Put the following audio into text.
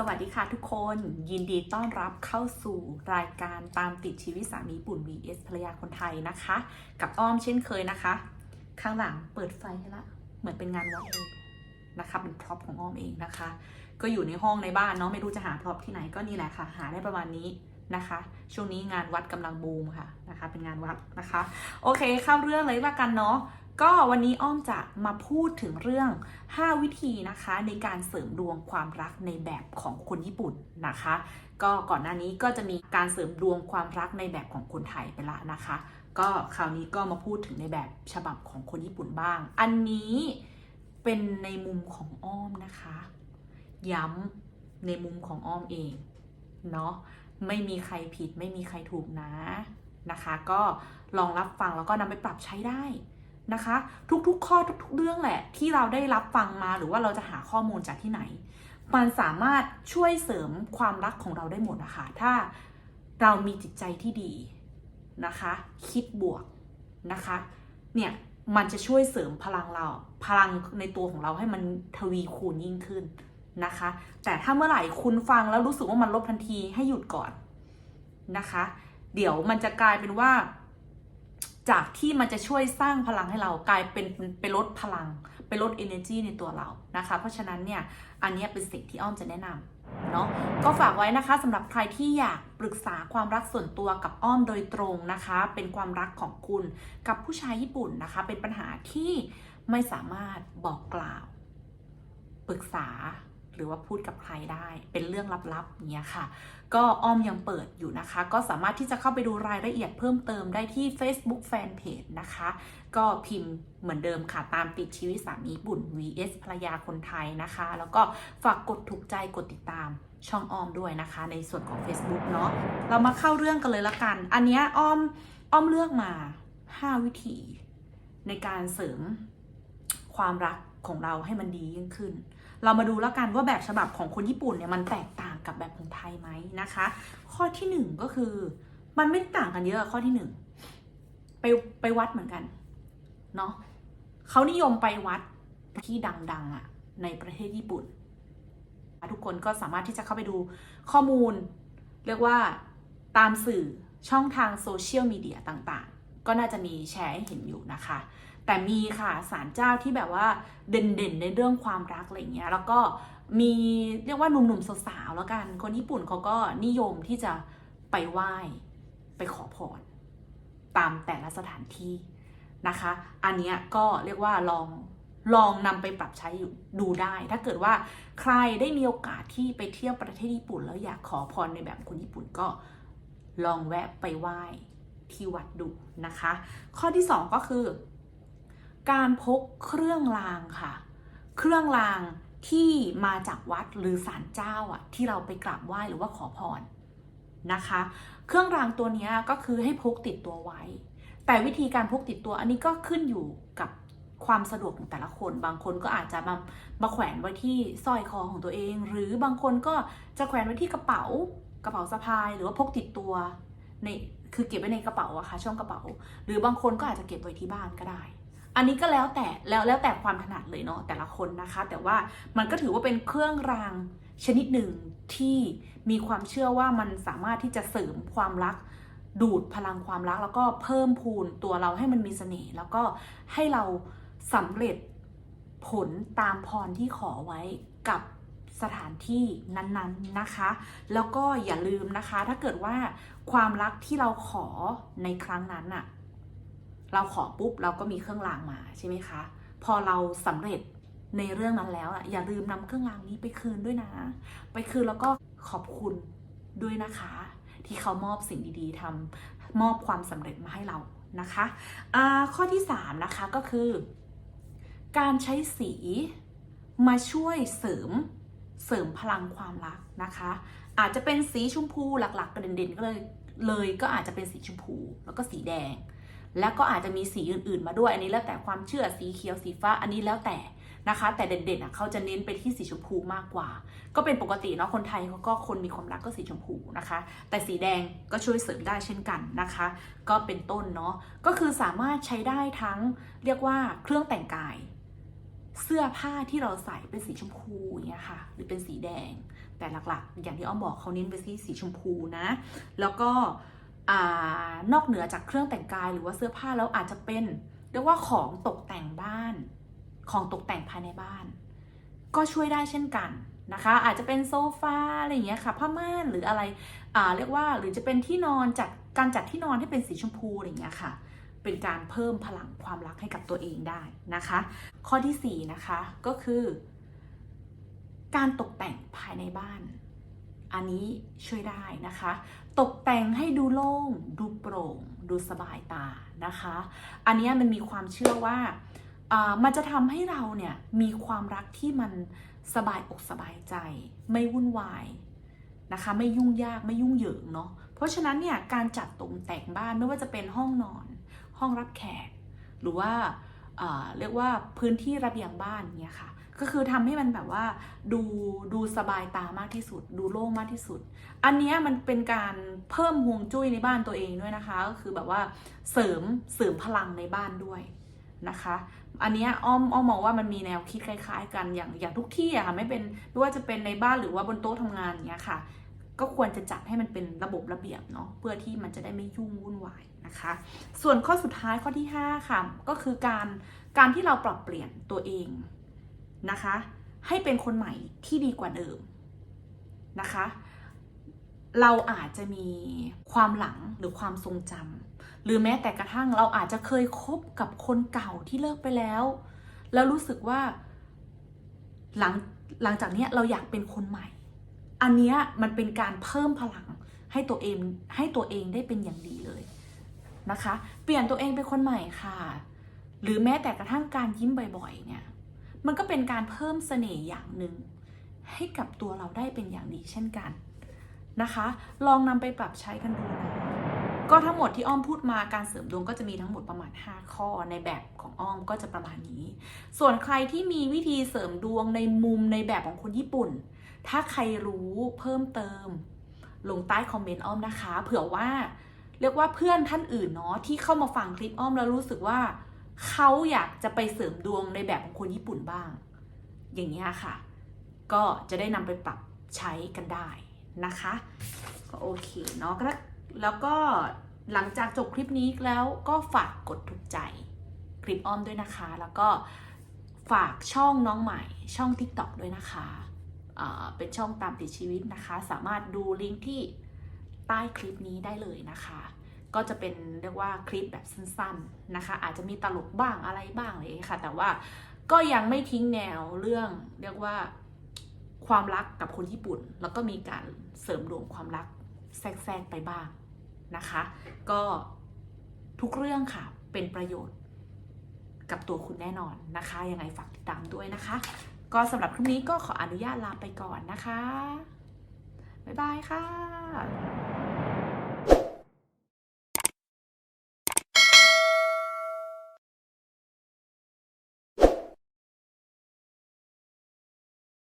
สวัสดีค่ะทุกคนยินดีต้อนรับเข้าสู่รายการตามติดชีวิตสามีปุ่น vs ภรรยาคนไทยนะคะ กับอ้อมเช่นเคยนะคะ ข้างหลังเปิดไฟให้ละ เหมือนเป็นงานวัดเลยนะคะเป็นพร็อพของอ้อมเองนะคะ ก็อยู่ในห้องในบ้านเนาะไม่รู้จะหาพร็อพที่ไหนก็นี่แหละค่ะ หาได้ประมาณนี้นะคะ ช่วงนี้งานวัดกำลังบูมค่ะนะคะ เป็นงานวัดนะคะ โอเคเข้าเรื่องเลยว่ากันเนาะ ก็วันนี้อ้อมจะมาพูดถึงเรื่อง 5 วิธีนะคะในการเสริมดวงความรักในแบบของคนญี่ปุ่นนะคะ ก็ก่อนหน้านี้ก็จะมีการเสริมดวงความรักในแบบของคนไทยไปละนะคะ ก็คราวนี้ก็มาพูดถึงในแบบฉบับของคนญี่ปุ่นบ้าง อันนี้เป็นในมุมของอ้อมนะคะ ย้ำในมุมของอ้อมเองเนาะไม่มีใครผิดไม่มีใครถูกนะนะคะ ก็ลองรับฟังแล้วก็นำไปปรับใช้ได้ นะคะ ทุกๆ ข้อทุก ๆ เรื่องแหละ ที่เราได้รับฟังมาหรือว่าเราจะหาข้อมูลจากที่ไหน มันสามารถช่วยเสริมความรักของเราได้หมดนะคะถ้าเรามีจิตใจที่ดีนะคะ คิดบวกนะคะ เนี่ยมันจะช่วยเสริมพลังเรา พลังในตัวของเราให้มันทวีคูณยิ่งขึ้นนะคะ แต่ถ้าเมื่อไหร่คุณฟังแล้วรู้สึกว่ามันลบทันทีให้หยุดก่อนนะคะ เดี๋ยวมันจะกลายเป็นว่า จากที่มันจะช่วยสร้างพลังให้เรากลายเป็นไปลดพลัง ไปลด energy ในตัวเรานะคะ เพราะฉะนั้นเนี่ยอันนี้เป็นสิ่งที่อ้อมจะแนะนำเนาะก็ฝากไว้นะคะสำหรับใครที่อยากปรึกษาความรักส่วนตัวกับอ้อมโดยตรงนะคะ เป็นความรักของคุณกับผู้ชายญี่ปุ่นนะคะ เป็นปัญหาที่ไม่สามารถบอกกล่าว ปรึกษา หรือว่าพูดกับใครได้ เป็นเรื่องลับๆเงี้ยค่ะ ก็อ้อมยังเปิดอยู่นะคะ ก็สามารถที่จะเข้าไปดูรายละเอียดเพิ่มเติมได้ที่ Facebook Fanpage นะคะ ก็พิมพ์เหมือนเดิมค่ะตามติดชีวิตสามีบุญ vs ภรรยาคนไทยนะคะ แล้วก็ฝากกดถูกใจกดติดตามช่องอ้อมด้วยนะคะ ในส่วนของ Facebook เนาะเรามาเข้าเรื่องกันเลยละกัน อันนี้อ้อมอ้อมเลือกมา 5 วิธี ในการเสริมความรักของเราให้มันดียิ่งขึ้น เรามาดูแล้วกันว่าแบบฉบับของคนญี่ปุ่นเนี่ยมันแตกต่างกับแบบของไทยไหมนะคะ ข้อที่หนึ่งก็คือ มันไม่ต่างกันเยอะข้อที่หนึ่งไปไปวัดเหมือนกันเนาะเขานิยมไปวัดที่ดังๆอะ่ะในประเทศญี่ปุ่น ทุกคนก็สามารถที่จะเข้าไปดูข้อมูล เรียกว่าตามสื่อช่องทางโซเชียลมีเดียต่างๆ ก็น่าจะมีแชร์ให้เห็นอยู่นะคะ แต่มีค่ะศาลเจ้าที่แบบว่าเด่นๆในเรื่องความรักอะไรเงี้ยแล้วก็มีเรียกว่าหนุ่มๆสาวๆแล้วกัน คนญี่ปุ่นเขาก็นิยมที่จะไปไหว้ไปขอพรตามแต่ละสถานที่นะคะ อันนี้ก็เรียกว่าลองลองนำไปปรับใช้ดูได้ ถ้าเกิดว่าใครได้มีโอกาสที่ไปเที่ยวประเทศญี่ปุ่น แล้วอยากขอพรในแบบคนญี่ปุ่นก็ลองแวะไปไหว้ที่วัดดูนะคะ ข้อที่สองก็คือ การพกเครื่องรางค่ะ เครื่องรางที่มาจากวัดหรือศาลเจ้าอะที่เราไปกราบไหว้หรือว่าขอพรนะคะ เครื่องรางตัวนี้ก็คือให้พกติดตัวไว้ แต่วิธีการพกติดตัวอันนี้ก็ขึ้นอยู่กับความสะดวกของแต่ละคน บางคนก็อาจจะมามาแขวนไว้ที่สร้อยคอของตัวเอง หรือบางคนก็จะแขวนไว้ที่กระเป๋ากระเป๋าสะพาย หรือว่าพกติดตัวในคือเก็บไว้ในกระเป๋าอะค่ะช่องกระเป๋า หรือบางคนก็อาจจะเก็บไว้ที่บ้านก็ได้ อันนี้ก็แล้วแต่แล้วแล้วแต่ความถนัดเลยเนาะแต่ละคนนะคะ แต่ว่ามันก็ถือว่าเป็นเครื่องรางชนิดหนึ่งที่มีความเชื่อว่ามันสามารถที่จะเสริมความรัก ดูดพลังความรัก แล้วก็เพิ่มพูนตัวเราให้มันมีเสน่ห์แล้วก็ให้เราสำเร็จผลตามพรที่ขอไว้กับสถานที่นั้นๆนะคะ แล้วก็อย่าลืมนะคะ ถ้าเกิดว่าความรักที่เราขอในครั้งนั้นอะ เราขอปุ๊บเราก็มีเครื่องรางมาใช่ไหมคะ พอเราสำเร็จในเรื่องนั้นแล้วอะอย่าลืมนำเครื่องรางนี้ไปคืนด้วยนะ ไปคืนแล้วก็ขอบคุณด้วยนะคะ ที่เขามอบสิ่งดีๆทำมอบความสำเร็จมาให้เรานะคะะข้อที่ 3 นะคะก็คือ การใช้สีมาช่วยเสริมเสริมพลังความรักนะคะ อาจจะเป็นสีชมพูหลักๆกระเด่นๆก็เลยเลยก็อาจจะเป็นสีชมพูแล้วก็สีแดง แล้วก็อาจจะมีสีอื่น ๆ มาด้วย อันนี้แล้วแต่ความเชื่อสีเขียวสีฟ้าอันนี้แล้วแต่นะคะ แต่เด่นๆอะเขาจะเน้นไปที่สีชมพูมากกว่า ก็เป็นปกติเนาะคนไทยเขาก็คนมีความรักก็สีชมพูนะคะ แต่สีแดงก็ช่วยเสริมได้เช่นกันนะคะ ก็เป็นต้นเนาะก็คือสามารถใช้ได้ทั้งเรียกว่าเครื่องแต่งกาย เสื้อผ้าที่เราใส่เป็นสีชมพูอย่างเงี้ยค่ะ หรือเป็นสีแดง แต่หลักๆ อย่างที่อ้อมบอกเขาเน้นไปที่สีชมพูนะ แล้วก็ อนอกเหนือจากเครื่องแต่งกายหรือว่าเสื้อผ้าแล้วอาจจะเป็นเรียกว่าของตกแต่งบ้าน ของตกแต่งภายในบ้าน ก็ช่วยได้เช่นกันนะคะ อาจจะเป็นโซฟาอะไรอย่างเงี้ยค่ะผ้าม่านหรืออะไรอ่าเรียกว่าหรือจะเป็นที่นอนจัดการจัดที่นอนให้เป็นสีชมพูอะไรอย่างเงี้ยค่ะ เป็นการเพิ่มพลังความรักให้กับตัวเองได้นะคะ ข้อที่4นะคะก็คือ การตกแต่งภายในบ้าน อันนี้ช่วยได้นะคะ ตกแต่งให้ดูโล่ง ดูโปร่ง ดูสบายตานะคะ อันนี้มันมีความเชื่อว่ามันจะทำให้เราเนี่ยมีความรักที่มันสบายอกสบายใจ ไม่วุ่นวายนะคะ ไม่ยุ่งยากไม่ยุ่งเหยิงเนาะเพราะฉะนั้นเนี่ยการจัดตกแต่งบ้านไม่ว่าจะเป็นห้องนอน ห้องรับแขก หรือว่าอ่าเรียกว่าพื้นที่ระเบียงบ้านเนี่ยค่ะ ก็คือทำให้มันแบบว่าดูดูสบายตามากที่สุด ดูโล่งมากที่สุด อันนี้มันเป็นการเพิ่มฮวงจุ้ยในบ้านตัวเองด้วยนะคะ ก็คือแบบว่าเสริมเสริมพลังในบ้านด้วยนะคะ อันนี้อ้อมอ้อมมองว่ามันมีแนวคิดคล้าย ๆ กันอย่างอย่างทุกที่อะค่ะไม่เป็นไม่ว่าจะเป็นในบ้านหรือว่าบนโต๊ะทำงานอย่างเงี้ยค่ะ ก็ควรจะจัดให้มันเป็นระบบระเบียบเนาะเพื่อที่มันจะได้ไม่ยุ่งวุ่นวายนะคะ ส่วนข้อสุดท้ายข้อที่ 5 ค่ะ ก็คือการการที่เราปรับเปลี่ยนตัวเอง นะคะ ให้เป็นคนใหม่ที่ดีกว่าเดิมนะคะ เราอาจจะมีความหลังหรือความทรงจำหรือแม้แต่กระทั่งเราอาจจะเคยคบกับคนเก่าที่เลิกไปแล้ว แล้วรู้สึกว่าหลังหลังจากนี้เราอยากเป็นคนใหม่ อันเนี้ยมันเป็นการเพิ่มพลังให้ตัวเองให้ตัวเองได้เป็นอย่างดีเลยนะคะ เปลี่ยนตัวเองเป็นคนใหม่ค่ะ หรือแม้แต่กระทั่งการยิ้มบ่อยๆเนี่ย มันก็เป็นการเพิ่มเสน่ห์อย่างหนึ่งให้กับตัวเราได้เป็นอย่างดีเช่นกันนะคะ ลองนำไปปรับใช้กันดูนะก็ทั้งหมดที่อ้อมพูดมาการเสริมดวงก็จะมีทั้งหมดประมาณ 5 ข้อในแบบของอ้อมก็จะประมาณนี้ ส่วนใครที่มีวิธีเสริมดวงในมุมในแบบของคนญี่ปุ่น ถ้าใครรู้เพิ่มเติม ลงใต้คอมเมนต์อ้อมนะคะ เผื่อว่าเรียกว่าเพื่อนท่านอื่นเนาะที่เข้ามาฟังคลิปอ้อมแล้วรู้สึกว่า เขาอยากจะไปเสริมดวงในแบบของคนญี่ปุ่นบ้าง อย่างนี้ค่ะ ก็จะได้นำไปปรับใช้กันได้นะคะก็โอเคเนาะแล้วก็หลังจากจบคลิปนี้แล้วก็ฝากกดถูกใจคลิปอ้อมด้วยนะคะ แล้วก็ฝากช่องน้องใหม่ช่อง TikTok ด้วยนะคะเเป็นช่องตามติดชีวิตนะคะ สามารถดูลิงก์ที่ใต้คลิปนี้ได้เลยนะคะ ก็จะเป็นเรียกว่าคลิปแบบสั้นๆนะคะ อาจจะมีตลกบ้างอะไรบ้างเลยค่ะ แต่ว่าก็ยังไม่ทิ้งแนวเรื่องเรียกว่าความรักกับคนญี่ปุ่น แล้วก็มีการเสริมดวงความรักแทรกๆไปบ้างนะคะ ก็ทุกเรื่องค่ะเป็นประโยชน์กับตัวคุณแน่นอนนะคะ ยังไงฝากติดตามด้วยนะคะ ก็สำหรับคลิปนี้ก็ขออนุญาตลาไปก่อนนะคะ บ๊ายบายค่ะ